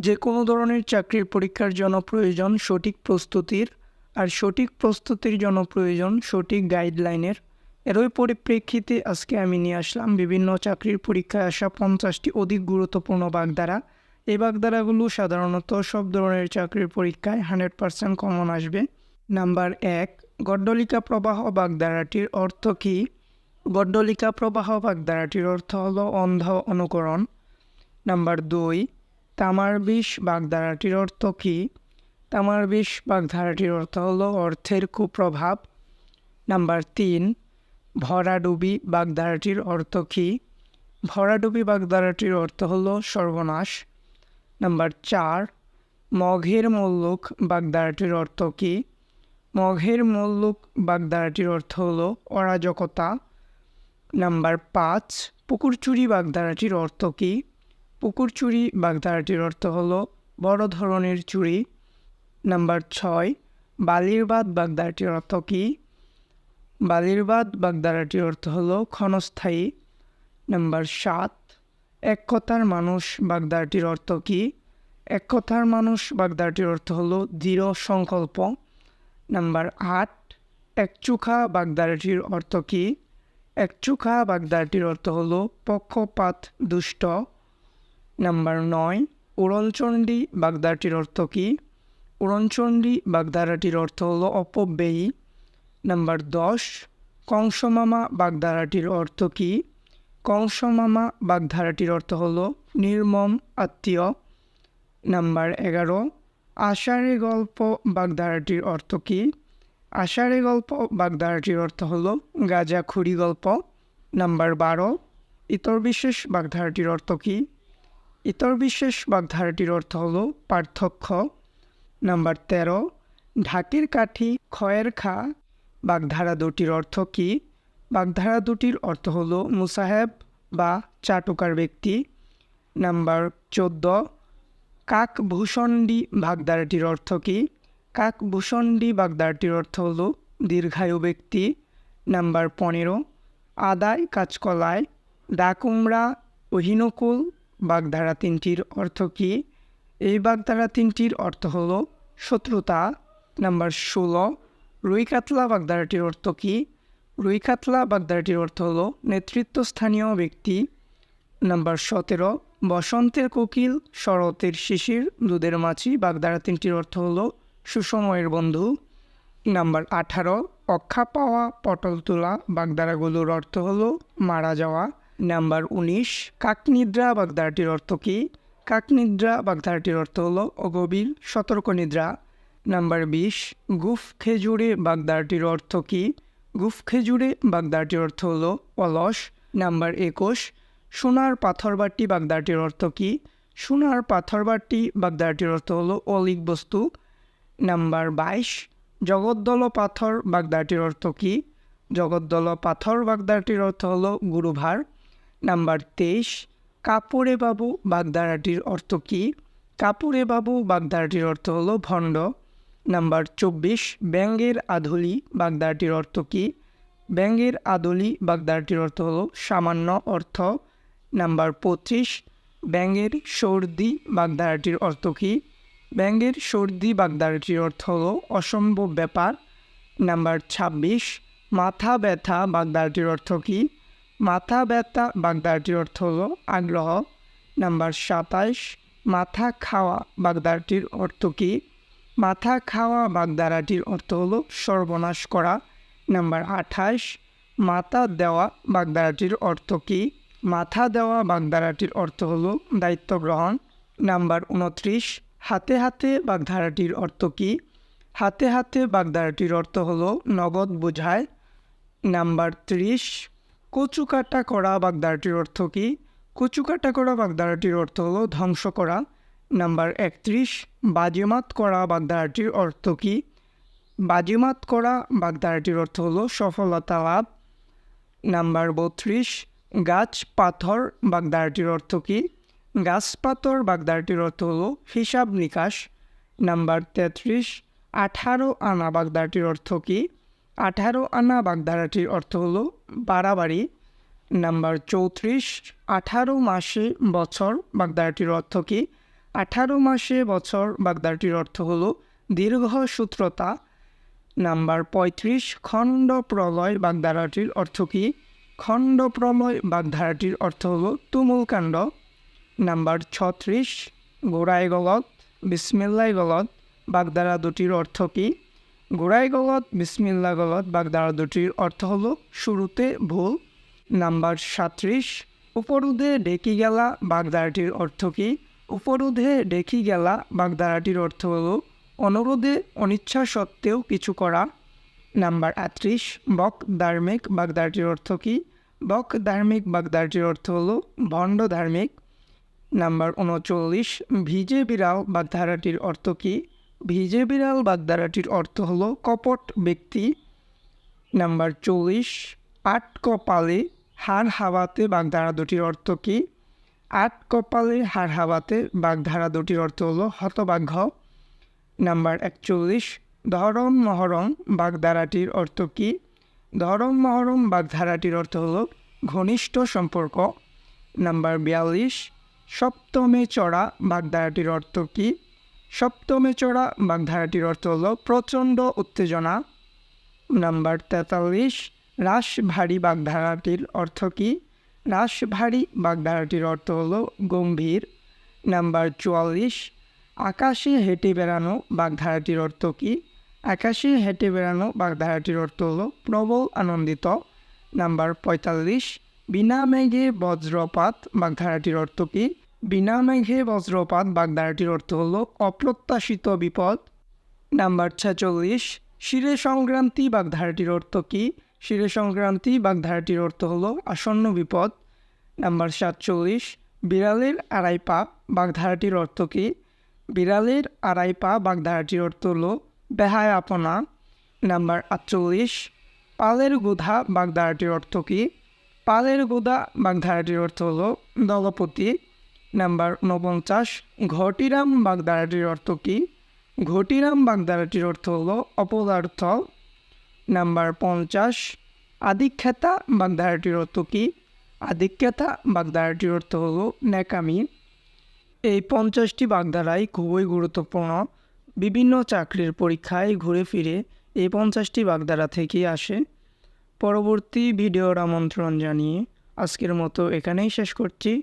যে কোনো ধরনের চাকরির পরীক্ষার জন্য প্রয়োজন সঠিক প্রস্তুতির আর সঠিক প্রস্তুতির জন্য প্রয়োজন সঠিক গাইডলাইনের এরই পরিপ্রেক্ষিতে আজকে আমি নিয়ে আসলাম বিভিন্ন চাকরির পরীক্ষায় আসা পঞ্চাশটি অধিক গুরুত্বপূর্ণ বাগধারা। এই বাগধারাগুলো সাধারণত সব ধরনের চাকরির পরীক্ষায় হান্ড্রেড পার্সেন্ট কমন আসবে। নাম্বার এক, গড্ডলিকা প্রবাহ বাগধারাটির অর্থ কী? গড্ডলিকা প্রবাহ বাগধারাটির অর্থ হলো অন্ধ অনুকরণ। নাম্বার দুই তামার বিষ বাগধারাটির অর্থ কী? তামার বিষ বাগধারাটির অর্থ হলো অর্থের কুপ্রভাব। নাম্বার তিন, ভরাডুবি বাগধারাটির অর্থ কী? ভরাডুবি বাগধারাটির অর্থ হলো সর্বনাশ। নাম্বার চার, মঘের মল্লুক বাগধারাটির অর্থ কী? মঘের মল্লুক বাগধারাটির অর্থ হলো অরাজকতা। নাম্বার পাঁচ, পুকুরচুরি বাগধারাটির অর্থ কী? পুকুর চুরি, বাগধারাটির অর্থ হলো বড় ধরনের চুরি। নাম্বার ছয়, বালিরবাদ, বাগধারাটির অর্থ কী? বালিরবাদ, বাগধারাটির অর্থ হলো ক্ষণস্থায়ী। নাম্বার সাত এক কথার মানুষ, বাগধারাটির অর্থ কী? এক কথার মানুষ, বাগধারাটির অর্থ হলো দৃঢ় সংকল্প। নাম্বার আট, একচুখা, বাগধারাটির অর্থ কী? একচুখা, বাগধারাটির অর্থ হলো পক্ষপাত, দুষ্ট। নাম্বার নয় উড়নচণ্ডী বাগধারাটির অর্থ কী উড়নচণ্ডী বাগধারাটির অর্থ হলো অপব্যয়ী নাম্বার দশ কংসমামা বাগধারাটির অর্থ কী কংসমামা বাগধারাটির অর্থ হল নির্মম আত্মীয় নাম্বার এগারো আষাঢ়ে গল্প বাগধারাটির অর্থ কী আষাঢ়ে গল্প বাগধারাটির অর্থ হলো গাঁজাখুরি গল্প নাম্বার বারো ইতর বিশেষ বাগধারাটির অর্থ কী ইতর বিশেষ বাগধারাটির অর্থ হল পার্থক্য। নাম্বার তেরো, ঢাকের কাঠি খয়ের খা। বাগধারা দুটির অর্থ কি? বাগধারা দুটির অর্থ হল মুসাহেব বা চাটুকার ব্যক্তি। নাম্বার চোদ্দ, কাকভূষণ্ডী বাগধারাটির অর্থ কী? কাকভূষণ্ডী বাগধারাটির অর্থ হল দীর্ঘায়ু ব্যক্তি। নাম্বার পনেরো, আদায় কাঁচকলায় ডাকুমড়া অহিনকুল বাগধারা তিনটির অর্থ কী? এই বাগধারা তিনটির অর্থ হলো শত্রুতা। নাম্বার ষোলো রুই কাতলা বাগধারাটির অর্থ কী? রুই কাতলা বাগধারাটির অর্থ হলো নেতৃত্বস্থানীয় ব্যক্তি। নাম্বার সতেরো, বসন্তের কোকিল, শরতের শিশির, দুধের মাছি, বাগধারা তিনটির অর্থ হলো সুসময়ের বন্ধু। নাম্বার আঠারো, অক্ষা পাওয়া, পটল তোলা, বাগধারাগুলোর অর্থ হলো মারা যাওয়া। নাম্বার উনিশ, কাকনিদ্রা বাগধারাটির অর্থ কী? কাকনিদ্রা বাগধারাটির অর্থ হল অগভীর, সতর্ক নিদ্রা। নাম্বার বিশ, গুফ খেজুরে বাগদারটির অর্থ কী? গুফ খেজুরে বাগদারটির অর্থ হল অলস। নাম্বার একুশ, সোনার পাথরবাটি বাগদারটির অর্থ কী? সোনার পাথরবাটি বাগদারটির অর্থ হল অলিক বস্তু। নাম্বার বাইশ, জগদ্দল পাথর বাগদারটির অর্থ কী? জগদ্দল পাথর বাগদারটির অর্থ হল গুরুভার। নাম্বার তেইশ কাপড়ে বাবু বাগদারাটির অর্থ কী? কাপড়ে বাবু বাগদারাটির অর্থ হলো ভণ্ড। নাম্বার চব্বিশ, ব্যাঙ্গের আধুলি বাগদারটির অর্থ কী? ব্যাঙ্গের আদলি বাগদারটির অর্থ হলো সামান্য অর্থ। নাম্বার পঁচিশ, ব্যাঙ্গের সর্দি বাগদারাটির অর্থ কী? ব্যাঙ্গের সর্দি বাগদারাটির অর্থ হলো অসম্ভব ব্যাপার। নাম্বার ছাব্বিশ, মাথা ব্যথা বাগদারটির অর্থ কী? মাথা ব্যথা বাগদারটির অর্থ হলো আগ্রহ। নাম্বার সাতাইশ মাথা খাওয়া বাগদারটির অর্থ কী? মাথা খাওয়া বাগদারাটির অর্থ হলো সর্বনাশ করা। নাম্বার আঠাশ, মাথা দেওয়া বাগদারাটির অর্থ কী? মাথা দেওয়া বাগধারাটির অর্থ হলো দায়িত্ব গ্রহণ। নাম্বার উনত্রিশ, হাতে হাতে বাগধারাটির অর্থ কী? হাতে হাতে বাগধারাটির অর্থ হলো নগদ বোঝায়। নাম্বার ত্রিশ কচু কাটা করা বাগধারাটির অর্থ কী? কচুকাটা করা বাগধারাটির অর্থ হলো ধ্বংস করা। নাম্বার একত্রিশ, বাজিমাত করা বাগধারাটির অর্থ কী? বাজিমাত করা বাগধারাটির অর্থ হলো সফলতা লাভ। নাম্বার বত্রিশ, গাছ পাথর বাগদারটির অর্থ কী? গাছ পাথর বাগদারটির অর্থ হলো হিসাব নিকাশ। নাম্বার তেত্রিশ, আঠারো আনা বাগদারটির অর্থ কী? আঠারো আনা বাগধারাটির অর্থ হল বাড়াবাড়ি। নাম্বার চৌত্রিশ, আঠারো মাসে বছর বাগধারাটির অর্থ কী? আঠারো মাসে বছর বাগদাটির অর্থ হল দীর্ঘ সূত্রতা। নাম্বার পঁয়ত্রিশ, খণ্ড প্রলয় বাগধারাটির অর্থ কী? খণ্ড প্রলয় বাগধারাটির অর্থ হলো তুমুল কাণ্ড। নাম্বার ছত্রিশ গোড়াই গলত বিসমিল্লাই গলত বাগধারা দুটির অর্থ কী? গোড়াই গলত, বিসমিল্লা গলত বাগধারা দুটির অর্থ হল শুরুতে ভুল, নাম্বার সাত্রিশ উপরুধে ডেকি গেলা, বাগদারাটির অর্থ কী? উপরুধে ডেকি গেলা বাগধারাটির অর্থ হলো অনুরোধে অনিচ্ছা সত্ত্বেও কিছু করা। নাম্বার আটত্রিশ, বক ধার্মিক, বাগদারটির অর্থ কী? বক ধার্মিক, বাগদারটির অর্থ হলো ভণ্ড ধার্মিক। নাম্বার উনচল্লিশ, ভিজে বিড়াল বাগধারাটির অর্থ কী? ভিজে বিড়াল বাগধারাটির অর্থ হলো কপট ব্যক্তি। নাম্বার চল্লিশ, আট কপালে হার হাওয়াতে বাগধারা দুটির অর্থ কী? আট কপালে হার হাওয়াতে বাগধারা দুটির অর্থ হলো হতবাঘ্য নাম্বার একচল্লিশ, ধরম মহরম বাগধারাটির অর্থ কী? ধরম মহরম বাগধারাটির অর্থ হলো ঘনিষ্ঠ সম্পর্ক। নাম্বার বিয়াল্লিশ, সপ্তমে চড়া বাগধারাটির অর্থ কী? সপ্তমে চড়া বাগধারাটির অর্থ হল প্রচণ্ড উত্তেজনা। নাম্বার তেতাল্লিশ রাস ভারী বাগধারাটির অর্থ কী? রাস ভারী বাগধারাটির অর্থ হল গম্ভীর। নাম্বার চুয়াল্লিশ, আকাশে হেঁটে বেড়ানো বাগধারাটির অর্থ কী? আকাশে হেঁটে বেড়ানো বাগধারাটির অর্থ হল প্রবল আনন্দিত। নাম্বার পঁয়তাল্লিশ, বিনা মেঘে বজ্রপাত বাগধারাটির অর্থ কী? বিনা মেঘে বজ্রপাত বাগধারাটির অর্থ হল অপ্রত্যাশিত বিপদ। নাম্বার ছেচল্লিশ, শিরে সংক্রান্তি বাগধারাটির অর্থ কী? শিরে সংক্রান্তি বাগধারাটির অর্থ হলো আসন্ন বিপদ। নাম্বার সাতচল্লিশ, বিড়ালের আড়াই পা বাগধারাটির অর্থ কী? বিড়ালের আড়াই পা বাগধারাটির অর্থ হলো বেহায় আপনা। নাম্বার আটচল্লিশ, পালের গোধা বাগধারাটির অর্থ কী? পালের গোদা বাগধারাটির অর্থ হল দলপতি। নাম্বার উনপঞ্চাশ ঘটিরাম বাগদারাটির অর্থ কী? ঘটিরাম বাগদারাটির অর্থ হল অপদার্থ। নাম্বার পঞ্চাশ, আদিখ্যাতা বাগধারাটির অর্থ কী? আদিখ্যাতা বাগদারাটির অর্থ হলো ন্যাকামি। এই পঞ্চাশটি বাগধারাই খুবই গুরুত্বপূর্ণ। বিভিন্ন চাকরির পরীক্ষায় ঘুরে ফিরে এই পঞ্চাশটি বাগধারা থেকেই আসে। পরবর্তী ভিডিওর আমন্ত্রণ জানিয়ে আজকের মতো এখানেই শেষ করছি।